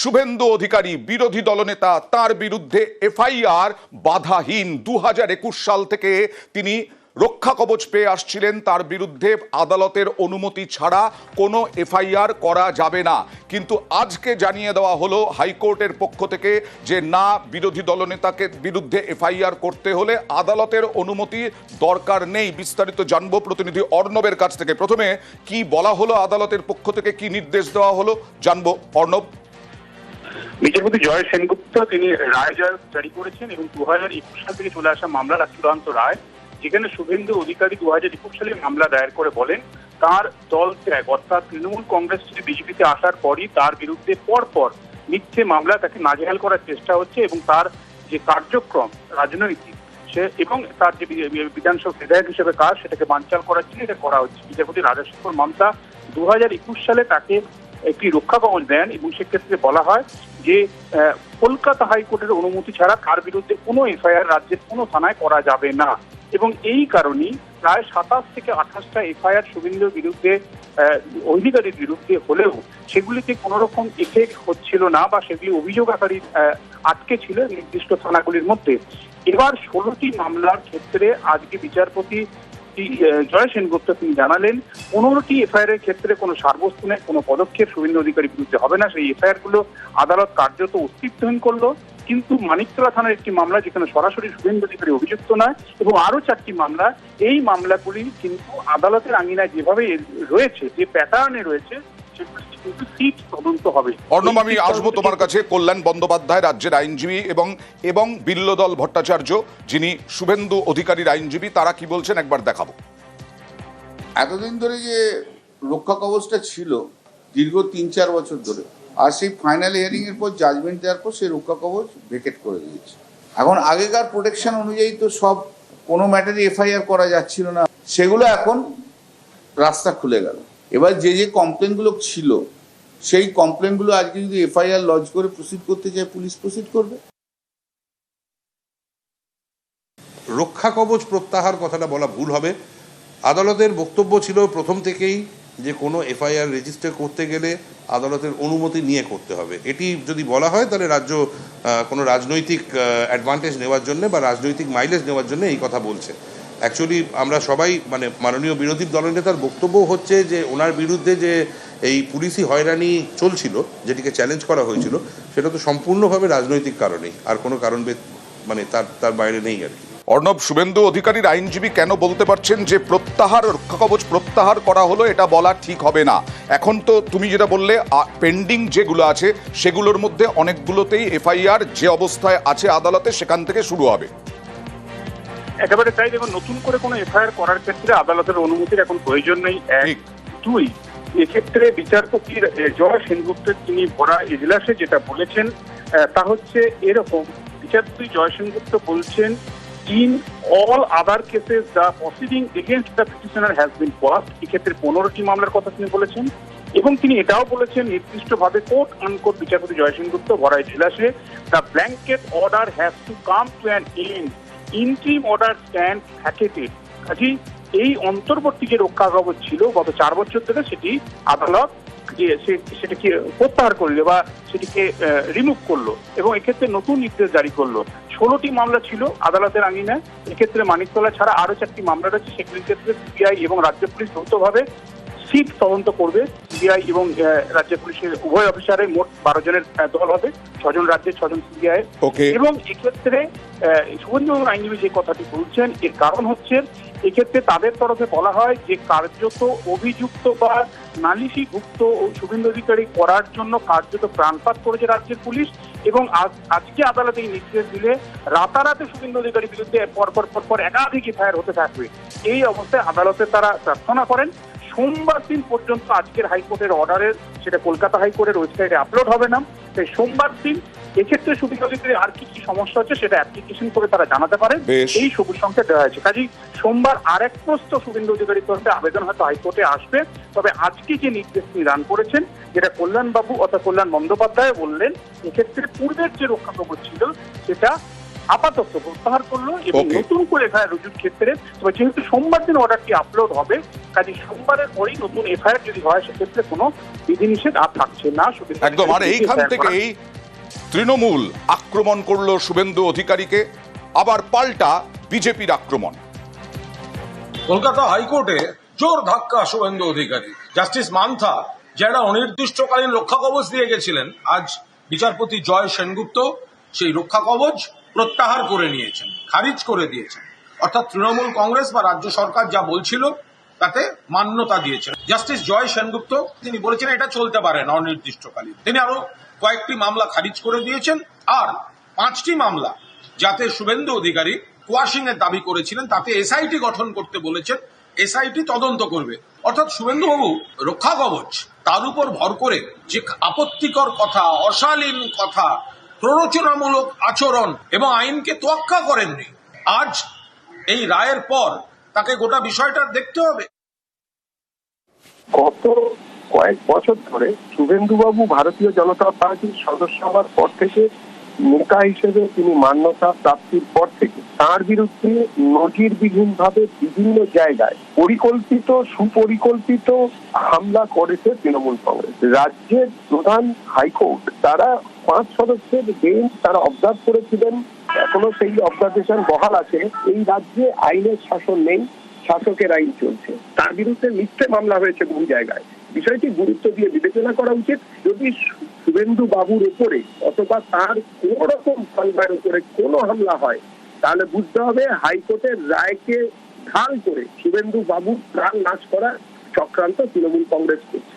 শুভেন্দু অধিকারী বিরোধী দলনেতা, তার বিরুদ্ধে এফআইআর বাধাহীন দু হাজার একুশ সাল থেকে তিনি রক্ষা কবচ পেয়ে আসছিলেন। তার বিরুদ্ধে আদালতের অনুমতি ছাড়া কোনো এফআইআর করা যাবে না। কিন্তু আজকে জানিয়ে দেওয়া হলো হাইকোর্টের পক্ষ থেকে যে না, বিরোধী দলনেতাকে বিরুদ্ধে এফআইআর করতে হলে আদালতের অনুমতি দরকার নেই। বিস্তারিত জানব প্রতিনিধি অর্ণবের কাছ থেকে। প্রথমে কি বলা হলো আদালতের পক্ষ থেকে? কি নির্দেশ দেওয়া হলো? জানব অর্ণব। বিচারপতি জয় সেনগুপ্ত, তিনি রায় জয় জারি করেছেন এবং দু হাজার একুশ সাল থেকে চলে আসা মামলার চূড়ান্ত রায়, যেখানে শুভেন্দু অধিকারী দু হাজার একুশ সালে মামলা দায়ের করে বলেন, তার দল ত্যাগ, অর্থাৎ তৃণমূল কংগ্রেস থেকে বিজেপিতে আসার পরই তার বিরুদ্ধে পরপর মিথ্যে মামলা তাকে নাজেহাল করার চেষ্টা হচ্ছে এবং তার যে কার্যক্রম রাজনৈতিক, সে এবং তার যে বিধানসভা বিধায়ক হিসেবে কাজ, সেটাকে বানচাল করার জন্য এটা করা হচ্ছে। বিচারপতি রাজাশেখর মামতা দু হাজার একুশ সালে তাকে একটি রক্ষা কবচ দেন এবং সেক্ষেত্রে বলা হয় যে কলকাতা হাইকোর্টের অনুমতি ছাড়া তার বিরুদ্ধে কোনো এফআইআর রাজ্যের কোনো থানায় করা যাবে না। এবং এই কারণেই প্রায় সাতাশ থেকে আঠাশটা এফআইআর শুভেন্দুর বিরুদ্ধে অধিকারীর বিরুদ্ধে হলেও সেগুলিতে কোনো রকম এফেক্ট হচ্ছিল না বা সেগুলি অভিযোগ আকারী আটকে ছিল নির্দিষ্ট থানাগুলির মধ্যে। এবার ষোলোটি মামলার ক্ষেত্রে আজকে বিচারপতি আহ, জয় সেনগুপ্ত তিনি জানালেন পনেরোটি এফআইআর এর ক্ষেত্রে কোনো সারবস্তুনের কোনো পদক্ষেপ শুভেন্দু অধিকারী বিরুদ্ধে হবে না। সেই এফআইআরগুলো আদালত কার্যত অস্তিত্বহীন করল কিন্তু মানিকতলা থানার একটি মামলা যেখানে সরাসরি শুভেন্দু অধিকারী অভিযুক্ত নয় এবং আরও চারটি মামলা এই মামলাগুলি কিন্তু আদালতের আঙিনায় যেভাবে রয়েছে যে প্যাটার্নে রয়েছে অর্ণব আমি আসব তোমার কাছে। কল্যাণ বন্দ্যোপাধ্যায় রাজ্যের আইনজীবী এবং এবং বিল্লদল ভট্টাচার্য, যিনি শুভেন্দু অধিকারীর আইনজীবী, তারা কি বলছেন? একবার দেখাবো। এতদিন ধরে যে রক্ষা কবচটা ছিল, দীর্ঘ তিন চার বছর ধরে, আর সেই ফাইনাল হিয়ারিং এর পর জাজমেন্ট দেওয়ার পর, সেই রক্ষা কবচ ভেকেট করে দিয়েছে। এখন আগেকার প্রোটেকশন অনুযায়ী তো সব, কোনো ম্যাটারে এফআইআর করা যাচ্ছিল না। সেগুলো এখন রাস্তা খুলে গেল। এবার যে যে কমপ্লেনগুলো ছিল, সেই কমপ্লেনগুলো আজকে যদি এফআইআর লজ করে প্রসিড করতে চায়, পুলিশ প্রসিড করবে? রক্ষা কবচ প্রত্যাহার কথাটা বলা ভুল হবে। আদালতের বক্তব্য ছিল প্রথম থেকেই যে কোনো এফআইআর রেজিস্টার করতে গেলে আদালতের অনুমতি নিয়ে করতে হবে। এটি যদি বলা হয়, তাহলে রাজ্য কোনো রাজনৈতিক অ্যাডভান্টেজ নেওয়ার জন্য বা রাজনৈতিক মাইলেজ নেওয়ার জন্য এই কথা বলছে। অ্যাকচুয়ালি আমরা সবাই মানে মাননীয় বিরোধী দলনেতার বক্তব্য হচ্ছে যে, ওনার বিরুদ্ধে যে এই পুলিশি হয়রানি চলছিল, যেটিকে চ্যালেঞ্জ করা হয়েছিল, সেটা তো সম্পূর্ণভাবে রাজনৈতিক কারণেই, আর কোনো কারণ মানে তার তার বাইরে নেই আর কি। অর্ণব শুভেন্দু অধিকারীর আইনজীবী কেন বলতে পারছেন যে, প্রত্যাহার রক্ষা কবচ প্রত্যাহার করা হলো, এটা বলা ঠিক হবে না। এখন তো তুমি যেটা বললে পেন্ডিং যেগুলো আছে, সেগুলোর মধ্যে অনেকগুলোতেই এফআইআর যে অবস্থায় আছে আদালতে, সেখান থেকে শুরু হবে। একেবারে তাই দেখুন নতুন করে কোনো এফআইআর করার ক্ষেত্রে আদালতের অনুমতির এখন প্রয়োজন নেই। এক দুই এক্ষেত্রে বিচারপতির এ, জয় সেনগুপ্তের তিনি ভরা এজলাসে যেটা বলেছেন তা হচ্ছে এরকম। বিচারপতি জয় সেনগুপ্ত বলছেন in all other cases the proceeding against the petitioner has been passed এক্ষেত্রে পনেরোটি মামলার কথা তিনি বলেছেন এবং তিনি এটাও বলেছেন নির্দিষ্টভাবে কোর্ট আনকোর্ট বিচারপতি জয় সেনগুপ্ত ভরা এজলাসে the blanket order has to come to an end interim order stand vacated কাজেই এই অন্তর্বর্তী যে রক্ষা কবচ ছিল গত চার বছর ধরে সেটি আদালত যে সেটাকে প্রত্যাহার করল বা সেটিকে রিমুভ করল এবং এক্ষেত্রে নতুন নির্দেশ জারি করল। ষোলোটি মামলা ছিল আদালতের আঙিনায়। এক্ষেত্রে মানিকতলা ছাড়া আরও চারটি মামলা রয়েছে। সেগুলির ক্ষেত্রে সিবিআই এবং রাজ্য পুলিশ যৌথভাবে সিট তদন্ত করবে সিবিআই এবং রাজ্য পুলিশের উভয় অফিসারের মোট বারো জনের দল হবে ছজন রাজ্যের ছজন সিবিআই এবং এক্ষেত্রে শুভেন্দু আইনজীবী যে কথাটি বলছেন এর কারণ হচ্ছে এক্ষেত্রে তাদের তরফে বলা হয় যে কার্যত অভিযুক্ত বা নালিশি ভুক্ত ও শুভেন্দু অধিকারী করার জন্য কার্যত প্রাণপাত করেছে রাজ্যের পুলিশ এবং আজকে আদালতে এই নির্দেশ দিলে রাতারাতে শুভেন্দু অধিকারীর বিরুদ্ধে পরপর পরপর একাধিক এফআইআর হতে থাকবে। এই অবস্থায় আদালতে তারা প্রার্থনা করেন সোমবার দিন পর্যন্ত আজকের হাইকোর্টের অর্ডারের সেটা কলকাতা হাইকোর্টের ওয়েবসাইটে আপলোড হবে না তাই সোমবার দিন এক্ষেত্রে সুবিধা অধিকারী আর কি কি সমস্যা হচ্ছে সেটা অ্যাপ্লিকেশন করে তারা জানাতে পারেন বেশ। এই সবুজ সংখ্যা দেওয়া হয়েছে। কাজেই সোমবার আরেক প্রস্ত শুভেন্দু অধিকারীর তরফে আবেদন হয়তো হাইকোর্টে আসবে। তবে আজকে যে নির্দেশ তিনি দান করেছেন যেটা কল্যাণবাবু অর্থাৎ কল্যাণ বন্দ্যোপাধ্যায় বললেন এক্ষেত্রে পূর্বের যে রক্ষা কবচ ছিল সেটা আপাতত প্রত্যাহার করল এবং নতুন করে এফআইআর রুজুর ক্ষেত্রে তবে যেহেতু সোমবার দিন অর্ডারটি আপলোড হবে কাজে সোমবারের পরেই নতুন এফআইআর যদি হয় সেক্ষেত্রে কোনো বিধিনিষেধ আর থাকছে না। একদম আর এইখান করা। থেকেই তৃণমূল আক্রমণ করল শুভেন্দু অধিকারীকে আবার পাল্টা বিজেপির আক্রমণ। কলকাতা হাইকোর্টে জোর ধাক্কা শুভেন্দু অধিকারী। জাস্টিস মান্থা যারা অনির্দিষ্টকালীন রক্ষা কবচ দিয়ে গেছিলেন আজ বিচারপতি জয় সেনগুপ্ত সেই রক্ষা কবচ প্রত্যাহার করে নিয়েছেন, খারিজ করে দিয়েছেন। অর্থাৎ তৃণমূল কংগ্রেস বা রাজ্য সরকার যা বলছিল, তাতে মান্যতা দিয়েছেন। জাস্টিস জয় সেনগুপ্ত, তিনি বলেছেন এটা চলতে পারে না অনির্দিষ্টকালীন। তিনি আরও কয়েকটি মামলা খারিজ করে দিয়েছেন, আর পাঁচটি মামলা যাতে শুভেন্দু অধিকারী কোয়াশিং এর দাবি করেছিলেন, তাতে এসআইটি গঠন করতে বলেছেন এসআইটি তদন্ত করবে। অর্থাৎ শুভেন্দুবাবু রক্ষা কবচ তার উপর ভর করে যে আপত্তিকর কথা, অশালীন কথা প্ররোচনামূলক আচরণ এবং আইনকে তোয়াক্কা করেননি। আজ এই রায়ের পর তাকে গোটা বিষয়টা দেখতে হবে। গত কয়েক বছর ধরে শুভেন্দুবাবু ভারতীয় জনতা পার্টির সদস্য হওয়ার পর থেকে নেতা হিসেবে তিনি মান্যতা প্রাপ্তির পর থেকে তার বিরুদ্ধে নজিরবিহীন ভাবে বিভিন্ন জায়গায় পরিকল্পিত, সুপরিকল্পিত হামলা করেছে তৃণমূল কংগ্রেস। রাজ্যের প্রধান হাইকোর্ট, তারা পাঁচ সদস্যের বেঞ্চ তারা অবজার্ভ করেছিলেন, এখনও সেই অবজারভেশন বহাল আছে। এই রাজ্যে আইনের শাসন নেই, শাসকের আইন চলছে। তার বিরুদ্ধে মিথ্যে মামলা হয়েছে বহু জায়গায়। বিষয়টি গুরুত্ব দিয়ে বিবেচনা করা উচিত। যদি শুভেন্দু বাবুর উপরে অথবা তার কোন রকম সংবাদের উপরে কোনো হামলা হয়, তাহলে বুঝতে হবে হাইকোর্টের রায়কে ঢাল করে শুভেন্দু বাবুর প্রাণ নাশ করার চক্রান্ত তৃণমূল কংগ্রেস করছে।